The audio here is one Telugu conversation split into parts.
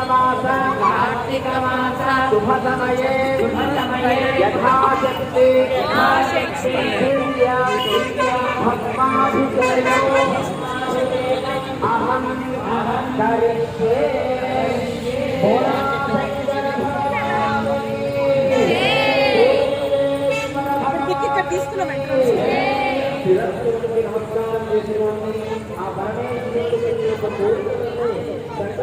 अमास कार्तिकमास शुभसमये शुभसमये यथाशक्ति यथाशक्ति भक्ताभिकरो अहं करिष्ये। తీసుకున్న వెంటనే నమస్కారం చేసిన ఆ పరమేశ్వరుడు యొక్క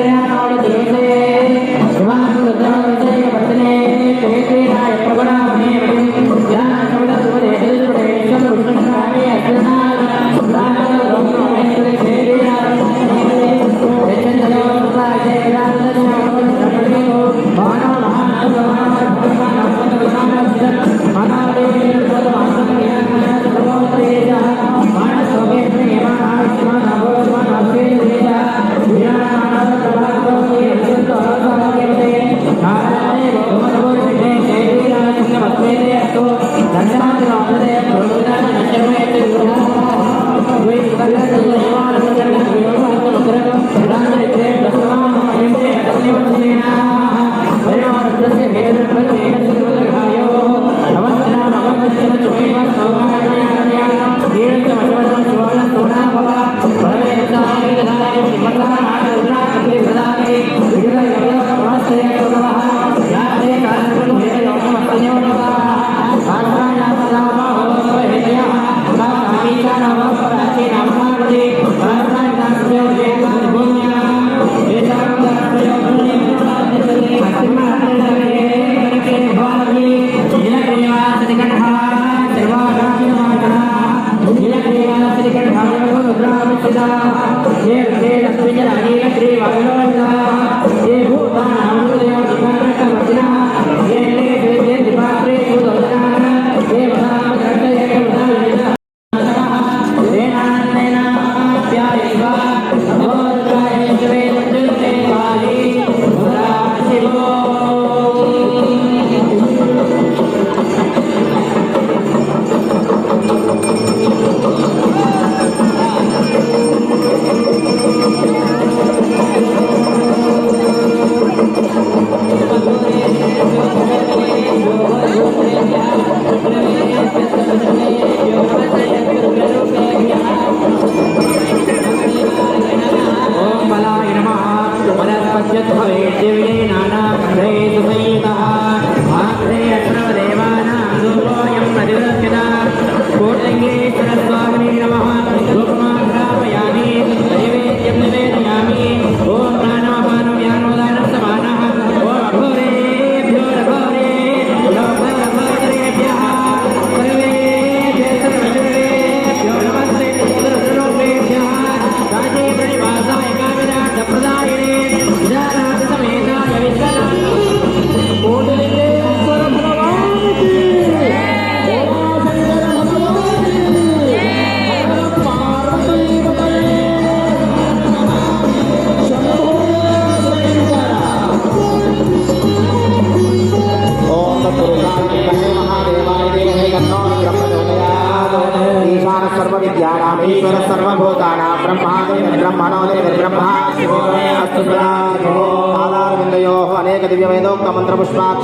ఓం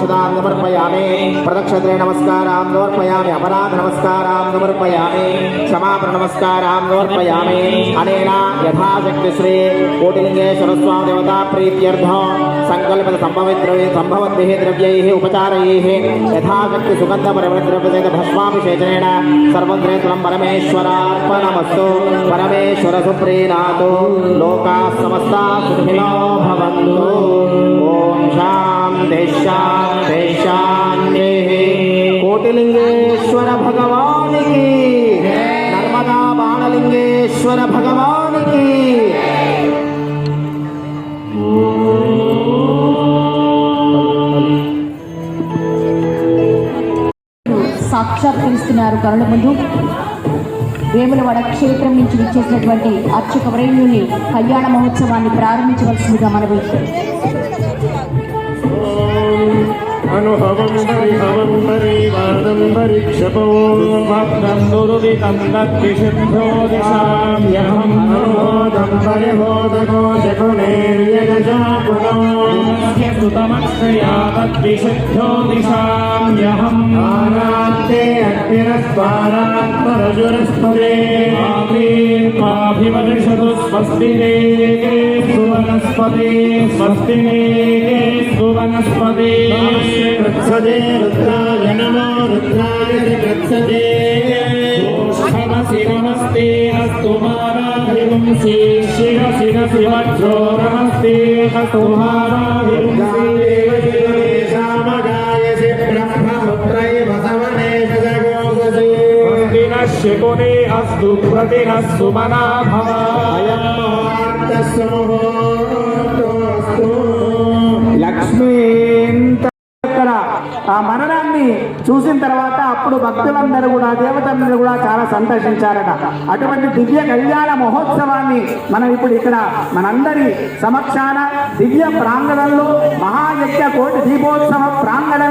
పుష్పాక్షతాన్ సమర్పయామి ప్రదక్షత్రే నమస్కారాం సమర్పయామి అపరాధ నమస్కారాం సమర్పయామి క్షమాపణ నమస్కారాం సమర్పయామి. అనేన యథాశక్తి శ్రీ కోటిలింగేశ్వర స్వామి దేవతా ప్రీత్యర్థం సంకల్పిత సంభవిద్రవ్య సంభవద్భిः ద్రవ్యైः ఉపచారైः యథాశక్తి సుగంధ పరిమళద్రవ్యసేన భస్మాభిషేచనేన సర్వం శ్రేతులం పరమేశ్వరార్పణమస్తు. పరమేశ్వర సుప్రీనాథు లోకా సమస్తా సుఖినో భవంతు. ఓం శాం దేశాం దేశాం కోటిలింగేశ్వర భగవానికి నర్మదా బాణలింగేశ్వర భగవానికి సాక్షాత్కరిస్తున్నారు కరుణ ముందు. వేములవాడ క్షేత్రం నుంచి విచ్చేసినటువంటి అర్చక వరేణ్యుని కళ్యాణ మహోత్సవాన్ని ప్రారంభించవలసిందిగా మనవి. అనుభవం పరిహవం పరివాదం పరీక్షపో భక్తం దురుదితం దత్తిషిద్ధో దిశామ్యహం అనుబోధం పరిబోధకో శకునేర్యజాకులో సుతమక్షయా తద్విషిద్ధో దిశామ్యహం ఆరాత్తే అగ్నిరస్వారాత్మరజురస్పదే మాభిమనిషదు స్వస్తి సువనస్పతి స్వస్తి సువనస్పతి వృత్సదే రుద్రాయ నమో రుద్రాయ వృత్సదే నమస్తే అస్తు మారాభివంశీ శివ శిర శివజ్రో నమస్తే అస్తు మారాభివంశీ శకుని అస్తు ప్రతినస్సు మనా ఇక్కడ ఆ మరణాన్ని చూసిన తర్వాత అప్పుడు భక్తులందరూ కూడా దేవతలందరూ కూడా చాలా సంతోషించారట. అటువంటి దివ్య కళ్యాణ మహోత్సవాన్ని మనం ఇప్పుడు ఇక్కడ మనందరి సమక్షాన దివ్య ప్రాంగణంలో మహాయజ్ఞ కోటి దీపోత్సవ ప్రాంగణ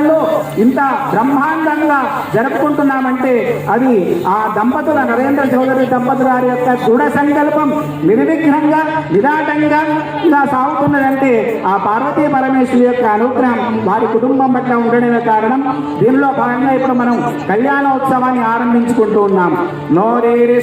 ఇంత బ్రహ్మాండంగా జరుపుకుంటున్నామంటే అది ఆ దంపతుల నరేంద్ర చౌదరి దంపతుల వారి యొక్క దృఢ సంకల్పం నిర్విఘ్నంగా నిరాటంగా ఇలా సాగుతున్నదంటే ఆ పార్వతీ పరమేశ్వరి యొక్క అనుగ్రహం వారి కుటుంబం పట్ల ఉండడమే కారణం. దీనిలో భాగంగా ఇప్పుడు మనం కళ్యాణోత్సవాన్ని ఆరంభించుకుంటూ ఉన్నాం. నోరేరి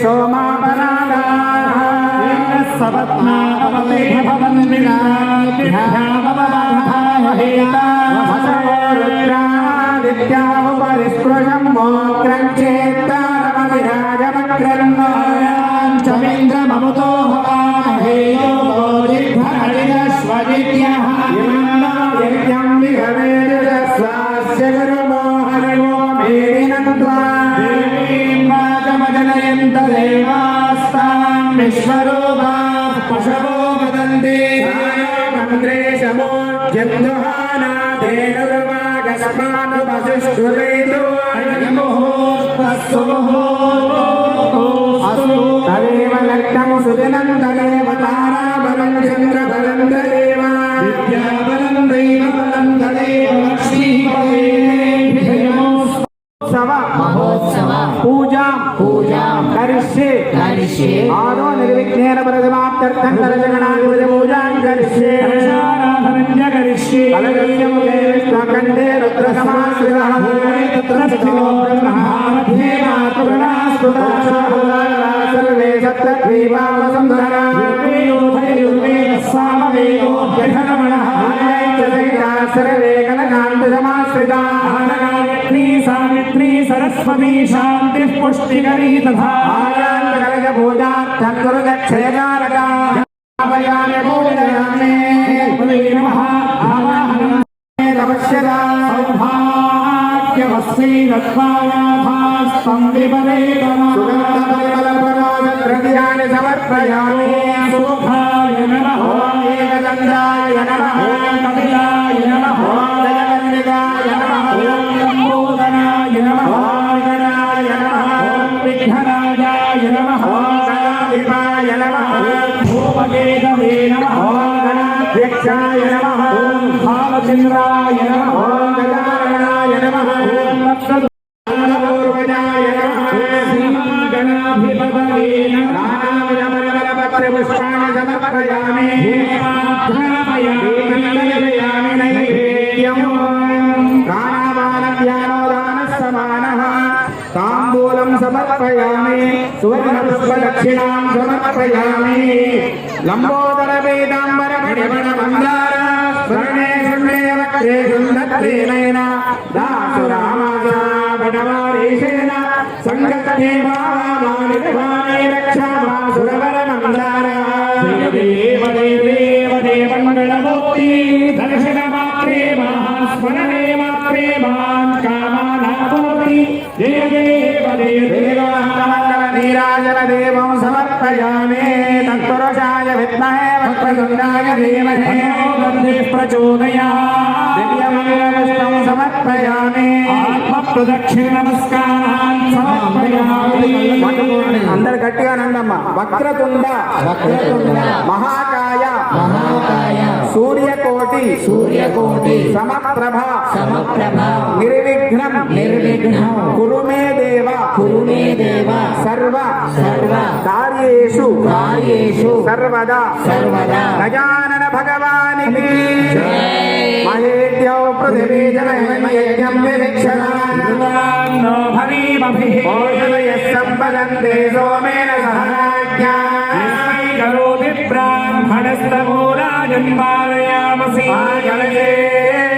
సోమాపరాగా పరిస్పృశం మోగ్రం చేత్తారమవిరాజమగ్రన్నోయాంచమింద్రమముతో హవామహేయో జిఘ్నడిగస్వజిజ్ఞః యజ్ఞం విహవేజస్వాస్య గురుమోహనయో మేదినంత్వా దేవీం వాచమజనయంత దేవాస్తాం విశ్వరూపా పశవో వదంతి మంత్రేశమో జందుహానాధేనుర్వాగస్మాను వశిష్ఠురేతు తదేవ తత్ర స్థితో బ్రహ్మాध्ये మాతృగణాస్తుతः సర్వే సప్తద్వీపావసుందరా సర్వే కనకాంతసమాశ్రితాः సమర్పయామి సువర్ణపుష్పదక్షిణాం సమర్పయామి లంబోదర వేదాంబర మణిమణ మందార స్వర్ణే శృణ్ణే వక్రే సుందరేణ దాసు రామాజా బడవారీశేన సంగతే భావామాని వక్రతుండాయ ధీమహి గంధే ప్రచోదయా. దివ్యమంగళపుష్పం సమర్పయామి. ఆత్మ ప్రదక్షిణ నమస్కారాన్ సమర్పయామి. అందరు గట్టిగా నందమ్మ వక్రతుండ. వక్రతుండ. మహాకాయ. సూర్యకోటి. సూర్యకోటి. సమప్రభ. సమప్రభ. నిర్విఘ్నం. నిర్విఘ్నం. కురు మే దేవ. కురు మే దేవ. సర్వ. సర్వ. కార్యేషు. కార్యేషు. సర్వదా. సర్వదా. గజానన భగవానికి మహేద్యో పృథివీ జనయజ్ఞం వివిక్షణాన్ భవీమభిః. ఓషధయస్సంపదంతే సహనాజ్ఞా. मनस्तमूराजम्बालयामसि आगणये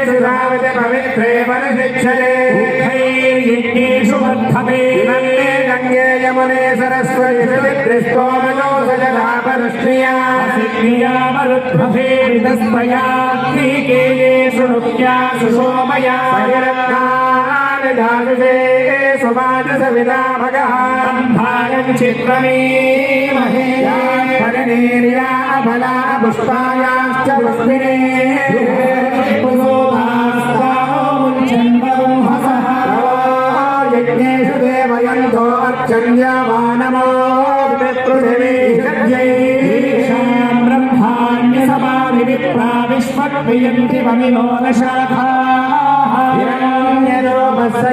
सुधावत पवित्रे वरशिक्षये मुखैर्यज्ञेषु वर्धते नन्ये गङ्गे यमुने सरस्वतिस्तोमनो सजधापनुष्णिया सिद्धियामरुद्भवे विदस्मया श्रीकेयेषु नृत्या सुसोमया धानुषे सुमानसविदा भगः चित्रमे महे पुष्पायाश्च पुष्पिणे यज्ञेषु देवयन्तो अर्चन्यमानमो पृथिवीषद्यैषाम् ब्रह्माण्यसमानि विप्रा विश्वक्रियन्ति ममिमोनशाखाः हिरण्यरूपस्य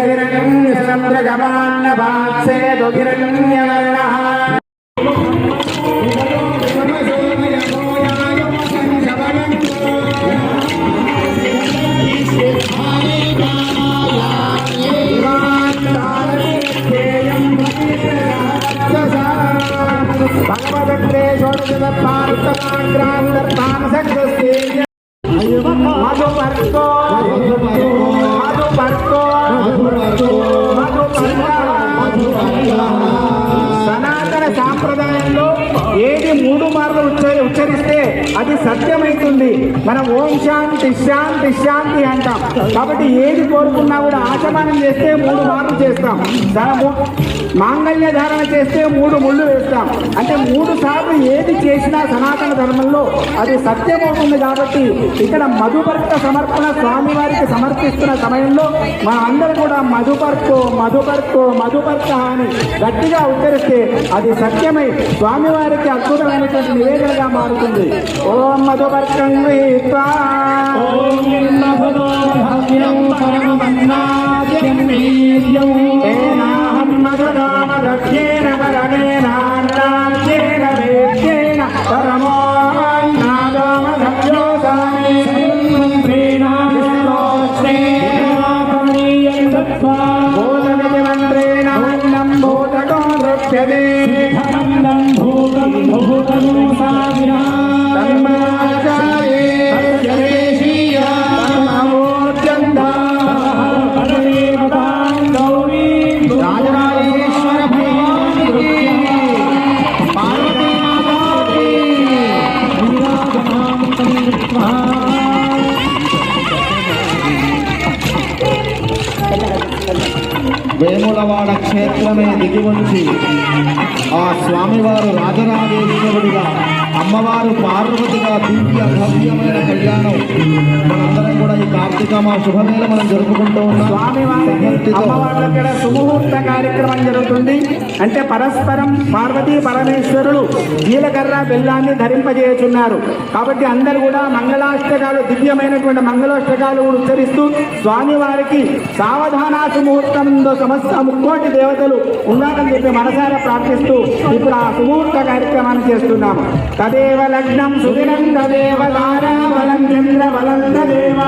అది సత్యమైతుంది. మనం ఓం శాంతి శాంతి శాంతి అంటాం. కాబట్టి ఏది కోరుకున్నా కూడా ఆచమనం చేస్తే మూడు మార్లు చేస్తాం. ధనము మాంగళ్య ధారణ చేస్తే మూడు ముళ్ళు వేస్తాం. అంటే మూడు సార్లు ఏది చేసినా సనాతన ధర్మంలో అది సత్యమవుతుంది కాబట్టి ఇక్కడ మధుపర్క సమర్పణ స్వామివారికి సమర్పిస్తున్న సమయంలో మన అందరూ కూడా మధుపర్కో మధుపర్కో మధుపర్క అని గట్టిగా ఉచ్చరిస్తే అది సత్యమై స్వామివారికి అద్భుతమైనటువంటి నివేదనగా మారుతుంది. ఓం మధుపర్కం గృహీత్వా ఏనాహం మధురామదక్షేణ వరణేనాన్నాజ్యేన మా శుభవేళ మనం జరుపుకుంటూ ఉన్నాం. స్వామివారికి భక్తితో అమ్మవారి దగ్గర సుముహూర్త కార్యక్రమం జరుగుతుంది. అంటే పరస్పరం పార్వతీ పరమేశ్వరులు జీలకర్ర బెల్లాన్ని ధరింపజేయుచున్నారు. కాబట్టి అందరూ కూడా మంగళాష్టకాలు దివ్యమైనటువంటి మంగళాష్టకాలు ఉచ్చరిస్తూ స్వామివారికి సావధాన సుముహూర్తంలో సమస్త ముక్కోటి దేవతలు ఉండాలని చెప్పి మనసారా ప్రార్థిస్తూ ఇప్పుడు ఆ సుముహూర్త కార్యక్రమాన్ని చేస్తున్నాము. తదేవ లగ్నం సుదినం తదేవ తారా బలం చంద్ర బలం తదేవ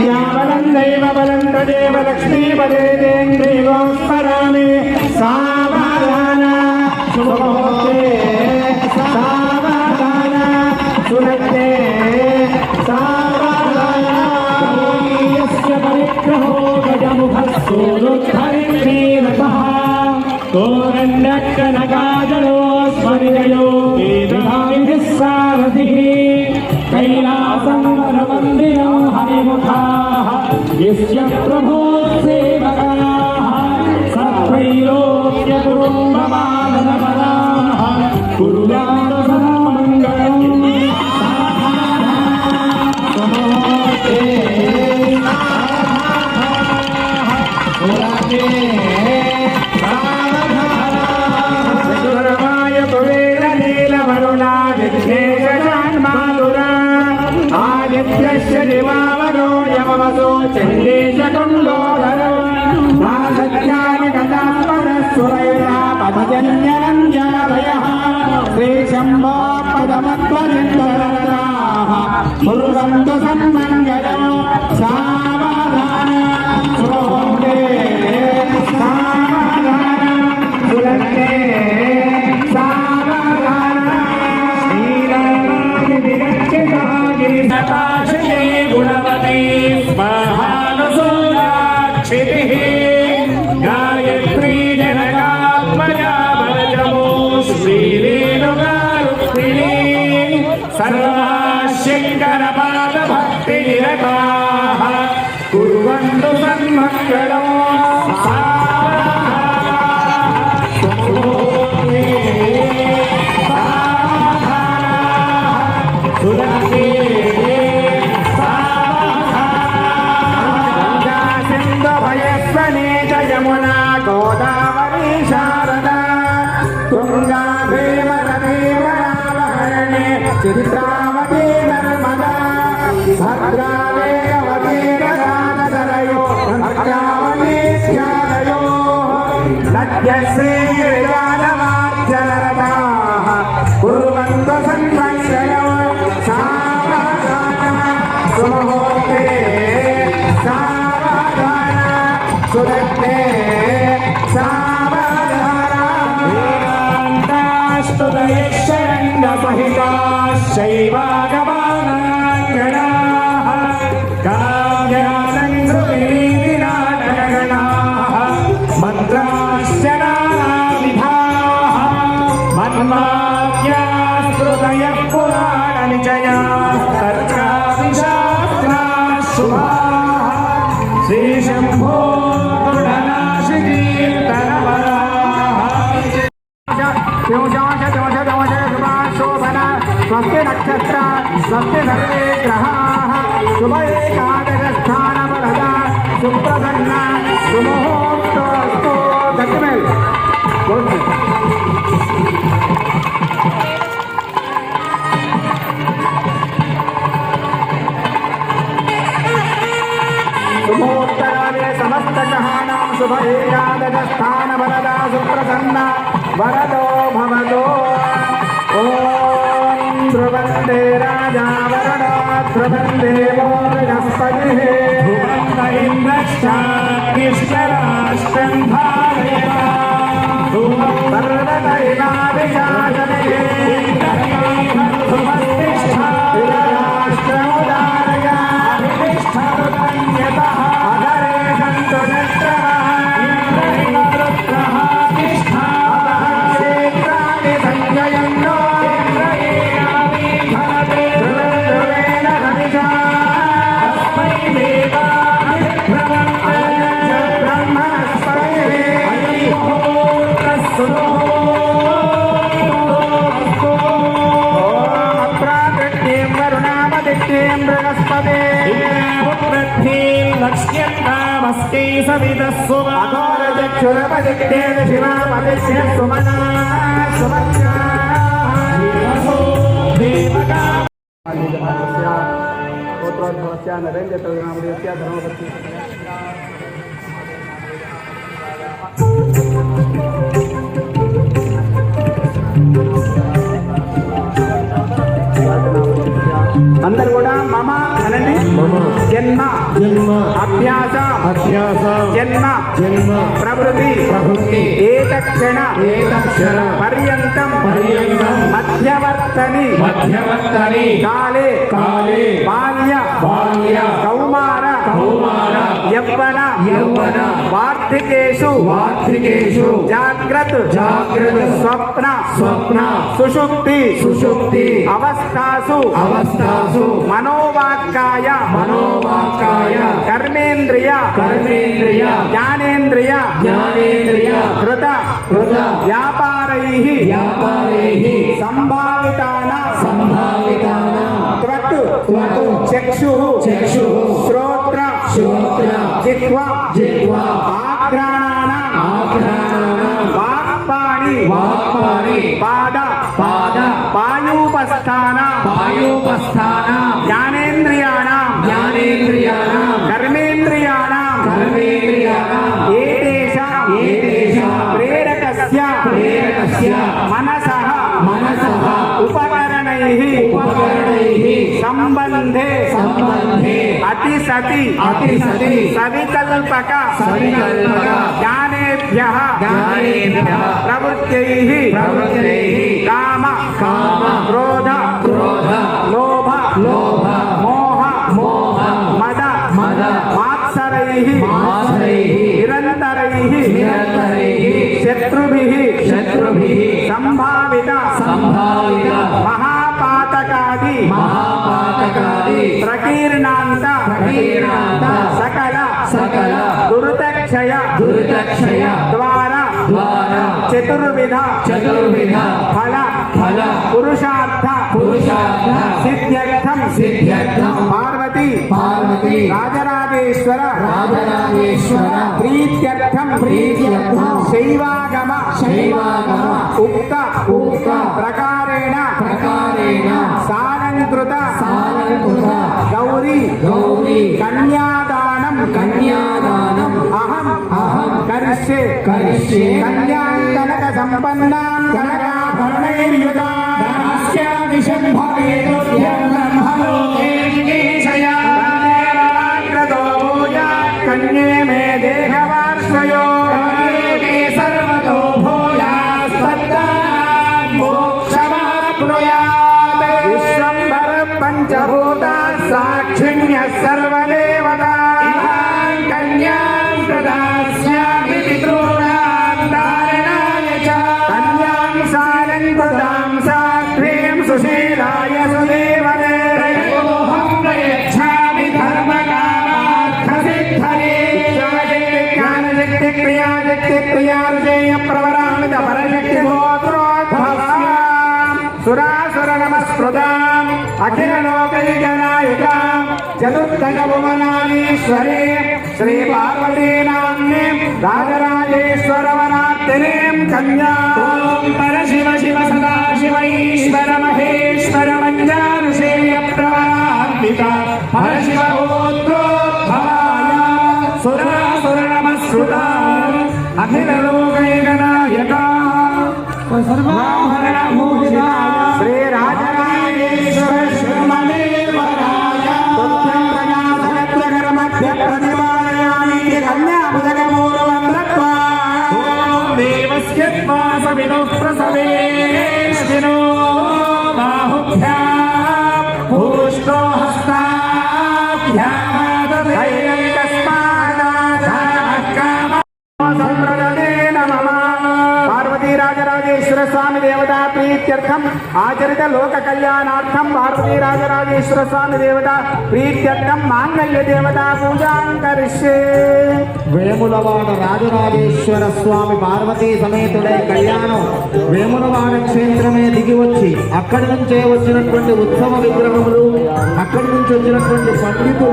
విద్యాబలం దైవబలం తదేవ లక్ష్మీపదేంద్రేవస్మరామి సావధాన శుభముహూర్తే సావధాన సునత్తే సావధాన భూమియస్య పరిగ్రహో గజముఖస్సూరుద్ధరిణీరథ కోరండక్కనకాజలో స్మరిజయో మందిరం यस्य प्रभोत्सेवकाः सत्रैलोक्यकुरुम्बमाननपराः భీమరదేవరావహరణే నర్మదా భద్రావేగవతి రాజదరయో భద్రావతి ధ్యానయో నద్యశ్రీ గిరిజానవాద్యనరదాః కుర్వంతు సన్మంగళం సావధాన సుముహూర్తే సావధాన సురత్నే సావధాన సహితా Save Shiva. सत्य सर्वे ग्रहाः शुभ एकादशस्थानमरदा सुप्रसन्न सुमुहूर्तोऽस्तु दशमेल् सुमुहूर्तकाले शुभ एकादशस्थानवरदा सुप्रसन्न। वरदो भवतो। ॐ భవదో ఓం ధ్రువందే రాజా వరదా ధ్రువందే వో బృహస్పతి ధ్రువందైంద్రశ్చాష్ట్రం లక్ష్మ్యన్నామస్కై సవిదస్సు लक्ष्म्यन्तामस्ते सवितः सुमारचक्षुरपदिग्धेन शिवामदिश्य सुमना सुमक्षा देवका नरेन्द्र धर्मपति జన్మ. అభ్యాస. అభ్యాస. జన్మ. జన్మ. ప్రవృత్తి. ప్రవృత్తి. ఏకక్షణ. ఏకక్షణ. పర్యంతం. పర్యంతం. మధ్యవర్తని. మధ్యవర్తని. కాలే. కాలే. బాల్య. బాల్య. కౌమార. यौवन यौवन वार्धिकेषु वार्धिकेषु जाग्रत। जाग्रत। स्वप्न। स्वप्न। सुषुप्ति। सुषुप्ति। अवस्थासु। अवस्थासु। मनोवाक्काय। मनोवाक्काय। कर्मेन्द्रिय। कर्मेन्द्रिय। ज्ञानेन्द्रिय। ज्ञानेन्द्रिय। कृत। कृत। व्यापारैः। व्यापारैः। संभावितानां संभावितानां त्वत्। त्वत्। चक्षुः। चक्षुः। श्रो శ్రోత్ర జిహ్వా జిహ్వా ఆఘ్రాణాన ఆఘ్రాణానాం వాక్పాణి వాక్పాణి పాద संबंधे संबंधे अति सति अति सति सविकल्पक सविकल्पक ज्ञानेभ्यः ज्ञानेभ्यः प्रवृत्तैः प्रवृत्तैः काम काम क्रोध क्रोध लोभ लोभ ప్రకీర్ణాంత సకల సకల దురుతక్షయ దురితక్షయ ద్వారా ద్వారా చతుర్విధ చతుర్విధ ఫల ఫల పురుషార్థ పురుషార్థ సిద్ధ్యర్థం సిద్ధ్యర్థం పార్వతి పార్వతి రాజరాజేశ్వర రాజరాజేశ్వర ప్రీత్యర్థం ప్రీత్యర్థం శైవాగమ శైవాగమ ఉక్త ఉక్త ప్రకారేణ ప్రకారేణ సాలంకృత సాలంకృత గౌరీ. గౌరీ. కన్యాదానం. కన్యాదానం. అహం. అహం. కరిష్యే. కరిష్యే. కన్యాం కనక సంపన్నాం భూయాత్ కన్యే మే దేహవార్షయో సాక్షిణ్య సర్వదేవతా ఇమాం కన్యాం ప్రదాస్యామి పితॄణాం ధారణాయ చ కన్యాం సాలంకృతాం సాధ్వీం సుశీలాయ సుదేవదే యోహం ప్రయచ్ఛామి ధర్మకామార్థసిద్ధయే శక్తి జ్ఞానశక్తి క్రియాశక్తి క్రియారుజేయ ప్రవరామిత పరశక్తి గోత్రోద్భవాం సురాసుర నమస్కృతాం అఖిల లోకైకనాయకాం చతుర్థక భువనానీశ్వరీ శ్రీ పార్వతీ నామ్ని రాజరాజేశ్వరవనార్తినీం కన్యా ఓం పరశివ సంప్రదనేన మమ పార్వతీ స్వామి దేవతా ప్రీత్యర్థం. ఆచరిత లోక కళ్యాణార్థం పార్వతీరాజరాజేశ్వర స్వామి దేవత ప్రీత్యర్థం. మాంగళ్య దేవతా పూజాం కరిష్యే వేములవాడ రాజరాజేశ్వర స్వామి పార్వతీ సమేతుడే కళ్యాణం. వేములవాడ క్షేత్రమే దిగి వచ్చి అక్కడి నుంచే వచ్చినటువంటి ఉత్సవ విగ్రహములు అక్కడి నుంచి వచ్చినటువంటి పండితులు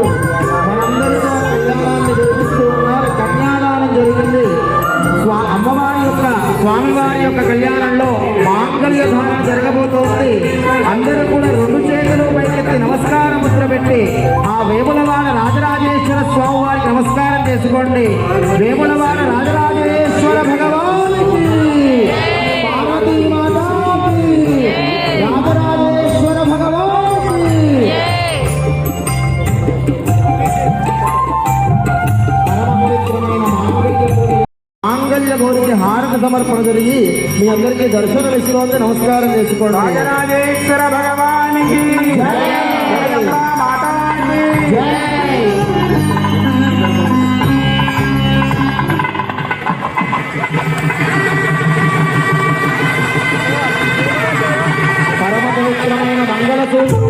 స్వామివారి యొక్క కళ్యాణంలో మాంగళ్య ధార జరగబోతోంది. అందరూ కూడా రెండు చేతులు పైకెత్తి నమస్కార ముద్ర పెట్టి ఆ వేములవాడ రాజరాజేశ్వర స్వామి వారికి నమస్కారం చేసుకోండి. వేములవాడ రాజరాజేశ్వర భగవాన్ సమర్పణ జరిగి మీ అందరికీ దర్శనం ఇస్తోంది. నమస్కారం చేసుకోండి. పరమ పవిత్రమైన మంగళ మంగళసూత్రం